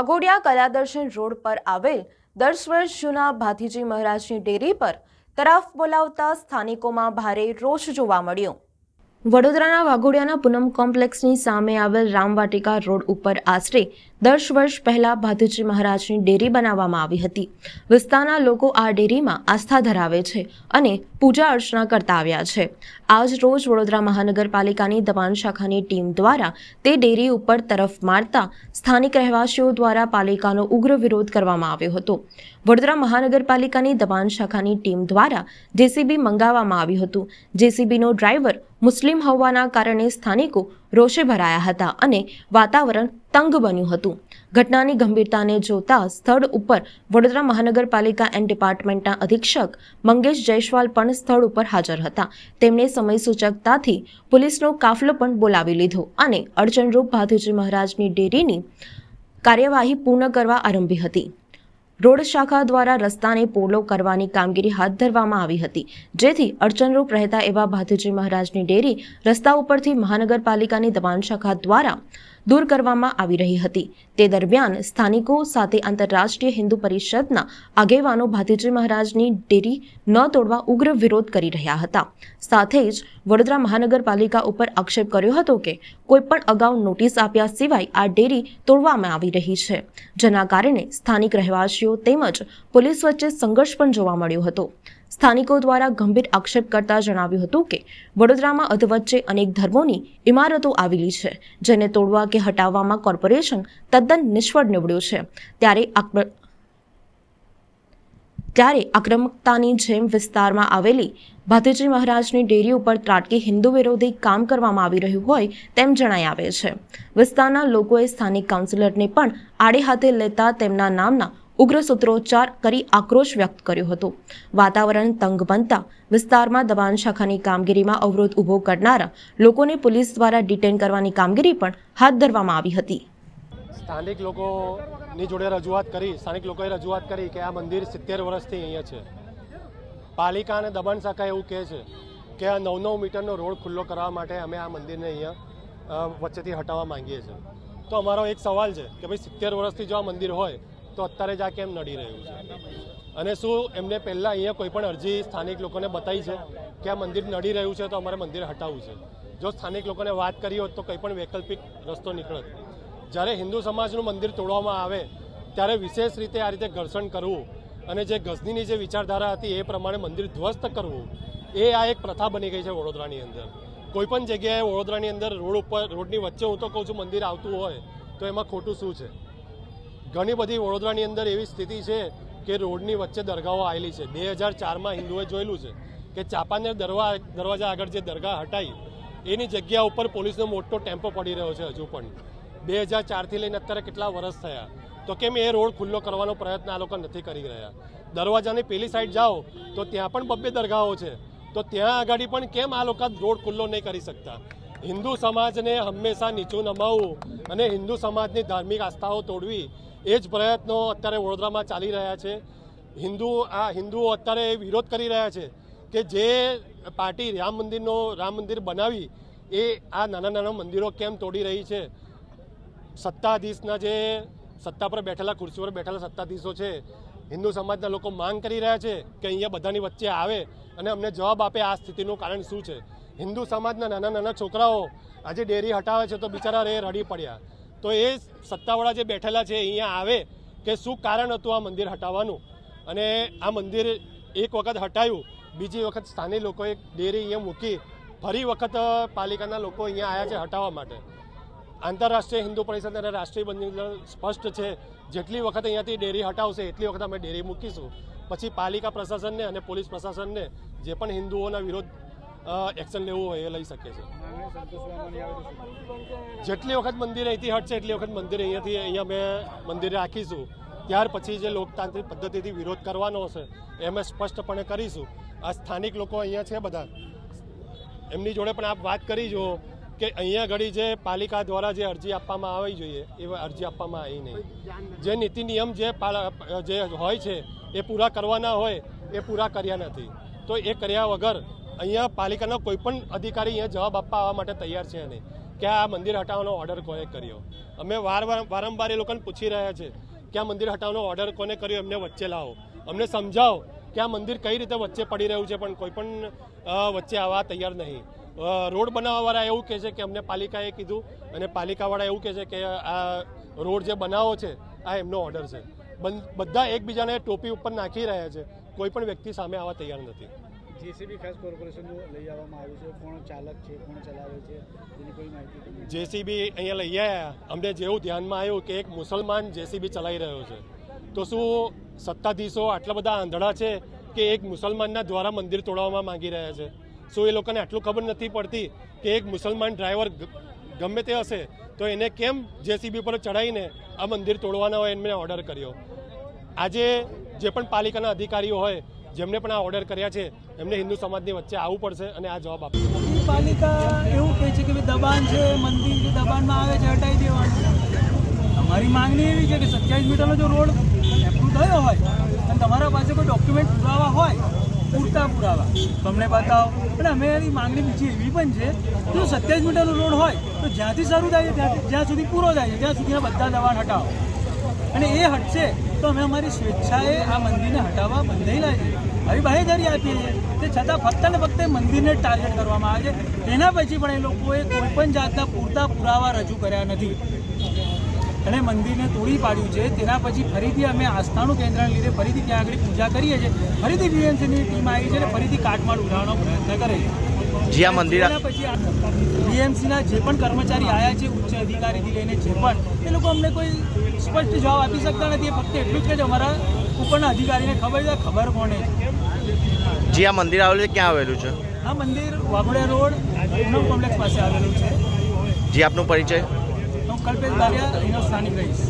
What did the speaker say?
Waghodia Kaladarshan road પર આવેલ દસ વર્ષ જૂના ભાથીજી મહારાજની ડેરી પર તરફ બોલાવતા સ્થાનિકોમાં ભારે રોષ જોવા મળ્યો. વડોદરાના વાઘોડિયાના પૂનમ કોમ્પ્લેક્સની સામે આવેલ રામવાટિકા રોડ ઉપર આશરે દસ વર્ષ પહેલા ભાદુજી મહારાજની ડેરી બનાવવામાં આવી હતી. વિસ્તારના લોકો આ ડેરીમાં આસ્થા ધરાવે છે અને પૂજા અર્ચના કરતા આવ્યા છે. આજ રોજ વડોદરા મહાનગરપાલિકાની દબાણ શાખાની ટીમ દ્વારા તે ડેરી ઉપર તરફ મારતા સ્થાનિક રહેવાસીઓ દ્વારા પાલિકાનો ઉગ્ર વિરોધ કરવામાં આવ્યો હતો. વડોદરા મહાનગરપાલિકાની દબાણ શાખાની ટીમ દ્વારા જેસીબી મંગાવવામાં આવ્યું હતું. જેસીબીનો ડ્રાઈવર મુસ્લિમ હોવાના કારણે સ્થાનિકો રોષે ભરાયા હતા અને વાતાવરણ તંગ બન્યું હતું. ઘટનાની ગંભીરતાને જોતા સ્થળ ઉપર વડોદરા મહાનગરપાલિકા એન્ડ ડિપાર્ટમેન્ટના અધિક્ષક મંગેશ જયસ્વાલ પણ સ્થળ ઉપર હાજર હતા. તેમણે સમય સૂચકતાથી પોલીસનો કાફલો પણ બોલાવી લીધો અને અડચણરૂપ ભાથુજી મહારાજની ડેરીની કાર્યવાહી પૂર્ણ કરવા આરંભી હતી. રોડ શાખા દ્વારા રસ્તાને પોલો કરવાની કામગીરી હાથ ધરવામાં આવી હતી. જેથી અડચણરૂપ રહેતા એવા ભાથુજી મહારાજની ડેરી રસ્તા ઉપરથી મહાનગરપાલિકાની દબાણ શાખા દ્વારા દૂર કરવામાં આવી રહી હતી. તે દરમિયાન સ્થાનિકો સાથે આંતરરાષ્ટ્રીય હિન્દુ પરિષદના આગેવાનો ભાતીજી મહારાજની ડેરી ન તોડવા ઉગ્ર વિરોધ કરી રહ્યા હતા. સાથે જ વડોદરા મહાનગરપાલિકા ઉપર આક્ષેપ કર્યો હતો કે કોઈપણ અગાઉ નોટિસ આપ્યા સિવાય આ ડેરી તોડવામાં આવી રહી છે. જેના કારણે સ્થાનિક રહેવાસીઓ તેમજ પોલીસ વચ્ચે સંઘર્ષ પણ જોવા મળ્યો હતો. સ્થાનિકો દ્વારા ગંભીર આક્ષેપ કરતા જણાવ્યું હતું કે વડોદરામાં અધવચ્ચે અનેક ધર્મોની ઇમારતો આવેલી છે, જેને તોડવા કે હટાવવામાં કોર્પોરેશન તદ્દન નિષ્ફળ નીવડ્યું છે. ત્યારે ત્યારે આક્રમકતાની જેમ વિસ્તારમાં આવેલી ભાતીજી મહારાજની ડેરી ઉપર ત્રાટકી હિન્દુ વિરોધી કામ કરવામાં આવી રહ્યું હોય તેમ જણાઈ આવે છે. વિસ્તારના લોકોએ સ્થાનિક કાઉન્સિલરને પણ આડે હાથે લેતા તેમના નામના ઉગ્ર સૂત્રોચ્ચાર કરી આક્રોશ વ્યક્ત કર્યો હતો. વાતાવરણ તંગ બનતા વિસ્તારમાં દબાણ શાખાની કામગીરીમાં અવરોધ ઊભો કરનારા લોકોને પોલીસ દ્વારા ડિટેન કરવાની કામગીરી પણ હાથ ધરવામાં આવી હતી. સ્થાનિક લોકોની જોડે રજૂઆત કરી, સ્થાનિક લોકોએ રજૂઆત કરી કે આ મંદિર સિત્તેર વર્ષથી અહીંયા છે. પાલિકા અને દબાણ શાખા એવું કહે છે કે આ નવ નવ મીટરનો રોડ ખુલ્લો કરવા માટે અમે આ મંદિરને અહીંયા વચ્ચેથી હટાવવા માંગીએ છીએ. તો અમારો એક સવાલ છે કે ભાઈ સિત્તેર વર્ષથી જો આ મંદિર હોય તો અત્યારે જ આ કેમ નડી રહ્યું છે? અને શું એમને પહેલાં અહીંયા કોઈ પણ અરજી સ્થાનિક લોકોને બતાવી છે કે આ મંદિર નડી રહ્યું છે તો અમારે મંદિર હટાવવું છે? જો સ્થાનિક લોકોને વાત કરી હોત તો કંઈ પણ વૈકલ્પિક રસ્તો નીકળત. જ્યારે હિન્દુ સમાજનું મંદિર તોડવામાં આવે, ત્યારે વિશેષ રીતે આ રીતે ઘર્ષણ કરવું અને જે ગઝનીની જે વિચારધારા હતી એ પ્રમાણે મંદિર ધ્વસ્ત કરવું, એ આ એક પ્રથા બની ગઈ છે વડોદરાની અંદર. કોઈ પણ જગ્યાએ વડોદરાની અંદર રોડ ઉપર, રોડની વચ્ચે હું તો કહું છું મંદિર આવતું હોય તો એમાં ખોટું શું છે? ઘણી બધી વડોદરાની અંદર એવી સ્થિતિ છે કે રોડની વચ્ચે દરગાહો આવેલી છે. બે હજાર ચારમાં હિન્દુએ જોયેલું છે કે ચાપાનેર દરવા, દરવાજા આગળ જે દરગાહ હટાઈ, એની જગ્યા ઉપર પોલીસનો મોટો ટેમ્પો પડી રહ્યો છે હજુ પણ. બે હજાર ચારથી લઈને અત્યારે કેટલા વર્ષ થયા? તો કેમ એ રોડ ખુલ્લો કરવાનો પ્રયત્ન આ લોકો નથી કરી રહ્યા? દરવાજાની પેલી સાઈડ જાઓ, તો ત્યાં પણ બબ્બે દરગાહો છે. તો ત્યાં આગળ પણ કેમ આ લોકો રોડ ખુલ્લો નહીં કરી શકતા? હિન્દુ સમાજને હંમેશા નીચું નમાવવું અને હિન્દુ સમાજની ધાર્મિક આસ્થાઓ તોડવી એ જ પ્રયત્નો અત્યારે વડોદરામાં ચાલી રહ્યા છે. હિન્દુ, આ હિન્દુઓ અત્યારે વિરોધ કરી રહ્યા છે કે જે પાર્ટી રામ મંદિરનો, રામ મંદિર બનાવી એ આ નાના નાના મંદિરો કેમ તોડી રહી છે? સત્તાધીશના જે સત્તા પર બેઠેલા, ખુરશી પર બેઠેલા સત્તાધીશો છે, હિન્દુ સમાજના લોકો માંગ કરી રહ્યા છે કે અહીંયા બધાની વચ્ચે આવે અને અમને જવાબ આપે આ સ્થિતિનું કારણ શું છે? હિન્દુ સમાજના નાના નાના છોકરાઓ આજે ડેરી હટાવે છે તો બિચારા રે રડી પડ્યા. તો એ સત્તાવાળા જે બેઠેલા છે અહીંયા આવે કે શું કારણ હતું આ મંદિર હટાવવાનું? અને આ મંદિર એક વખત હટાયું, બીજી વખત સ્થાનિક લોકોએ ડેરી અહીંયા મૂકી, ફરી વખત પાલિકાના લોકો અહીંયા આવ્યા છે હટાવવા માટે. આંતરરાષ્ટ્રીય હિન્દુ પરિષદ અને રાષ્ટ્રીય બંધ સ્પષ્ટ છે, જેટલી વખત અહીંયાથી ડેરી હટાવશે, એટલી વખત અમે ડેરી મૂકીશું. પછી પાલિકા પ્રશાસનને અને પોલીસ પ્રશાસનને જે પણ હિન્દુઓના વિરોધ એક્શન લેવું હોય એ લઈ શકે છે. જેટલી વખત મંદિર અહીંથી હટશે એટલી વખત મંદિર અહીંયાથી અહીંયા અમે મંદિરે રાખીશું. ત્યાર પછી જે લોકતાંત્રિક પદ્ધતિથી વિરોધ કરવાનો હશે એ અમે સ્પષ્ટપણે કરીશું. આ સ્થાનિક લોકો અહીંયા છે બધા. એમની જોડે પણ આપ વાત કરી જો કે અહીંયા ઘડી જે પાલિકા દ્વારા જે અરજી આપવામાં આવી જોઈએ એ અરજી આપવામાં આવી નહીં. જે નીતિ નિયમ જે જે હોય છે એ પૂરા કરવાના હોય એ પૂરા કર્યા નથી. તો એ કર્યા વગર અહીંયા પાલિકાના કોઈ પણ અધિકારી અહીંયા જવાબ આપવા આવવા માટે તૈયાર છે નહીં કે આ મંદિર હટાવવાનો ઓર્ડર કોને કર્યો? અમે વાર વાર વારંવાર એ લોકોને પૂછી રહ્યા છે કે આ મંદિર હટાવવાનો ઓર્ડર કોને કર્યો? એમને વચ્ચે લાવો. અમને સમજાવો કે આ મંદિર કઈ રીતે વચ્ચે પડી રહ્યું છે, પણ કોઈ પણ વચ્ચે આવવા તૈયાર નહીં. રોડ બનાવવાવાળા એવું કહે છે કે અમને પાલિકાએ કીધું અને પાલિકાવાળા એવું કહે છે કે આ રોડ જે બનાવો છે, આ એમનો ઓર્ડર છે. બધા એકબીજાને ટોપી ઉપર નાખી રહ્યા છે. કોઈ પણ વ્યક્તિ સામે આવવા તૈયાર નથી. જેસીબી ખાસ કોર્પોરેશનનું લઈ આવવામાં આવ્યું છે. કોણ ચાલક છે, કોણ ચલાવે છે, એની કોઈ માહિતી જેસીબી અહીંયા લઈ આવ્યા અમને જેવું ધ્યાનમાં આવ્યું કે એક મુસલમાન જેસીબી ચલાવી રહ્યો છે. તો શું સત્તાધીશો આટલા બધા આંધળા છે કે એક મુસલમાનના દ્વારા મંદિર તોડાવવામાં માંગી રહ્યા છે? શું એ લોકોને આટલું ખબર નથી પડતી કે એક મુસલમાન ડ્રાઈવર ગમે તે હશે, તો એને કેમ જેસીબી પર ચડાવીને આ મંદિર તોડવાના હોય એમને ઓર્ડર કર્યો? આજે જે પણ પાલિકાના અધિકારીઓ હોય જેમને પણ આ ઓર્ડર કર્યા છે, એમને હિન્દુ સમાજની વચ્ચે આવવું પડશે અને આ જવાબ આપશે પાલિકા એવું કહે છે કે દબાણ છે, મંદિર જે દબાણમાં આવે છે હટાવી દેવાનું. અમારી માંગણી એવી છે કે સત્યાવીસ મીટરનો જો રોડ એપ્રુવ થયો હોય અને તમારા પાસે કોઈ ડોક્યુમેન્ટ પુરાવા હોય, પૂરતા પુરાવા. તમને બતાવો. અને અમે એની માંગણી બીજી એવી પણ છે, જો સત્યાવીસ મીટરનો રોડ હોય, તો જ્યાંથી શરૂ થાય છે જ્યાં સુધી પૂરો થાય છે, ત્યાં સુધીના બધા દબાણ હટાવો. અને એ હટશે તો અમે અમારી સ્વેચ્છાએ આ મંદિરને હટાવવા બંધાયેલા છે. આવી બાહેધરી આપીએ છીએ. તે છતાં ફક્ત ને ફક્ત મંદિરને ટાર્ગેટ કરવામાં આવે છે. તેના પછી પણ એ લોકોએ કોઈ પણ જાતના પૂરતા પુરાવા રજૂ કર્યા નથી. અને મંદિરને તોડી પાડ્યું છે. તેના પછી ફરીથી અમે આસ્થાનું કેન્દ્રને લીધે ફરીથી ત્યાં આગળ પૂજા કરીએ છીએ. ફરીથી બીએમસીની ટીમ આવી છે અને ફરીથી કાટમાળ ઉડાવવાનો પ્રયત્ન કરે છે. જી આ મંદિર બીએમસીના જે પણ કર્મચારી આવ્યા છે ઉચ્ચ અધિકારીથી લઈને જે પણ એ લોકો અમને કોઈ સ્પષ્ટ જવાબ આપી શકતા નથી. એ ફક્ત એટલું જ કે અમારા ઉપરના અધિકારીને ખબર છે ખબર કોને? જી આ મંદિર આવેલું છે ક્યાં આવેલું છે? આ મંદિર વાઘોડિયા રોડ પૂનમ કોમ્પ્લેક્સ પાસે આવેલું છે. જી આપનો પરિચય. હું કલ્પેશ બારિયા એનો સ્થાનિક રહીશ.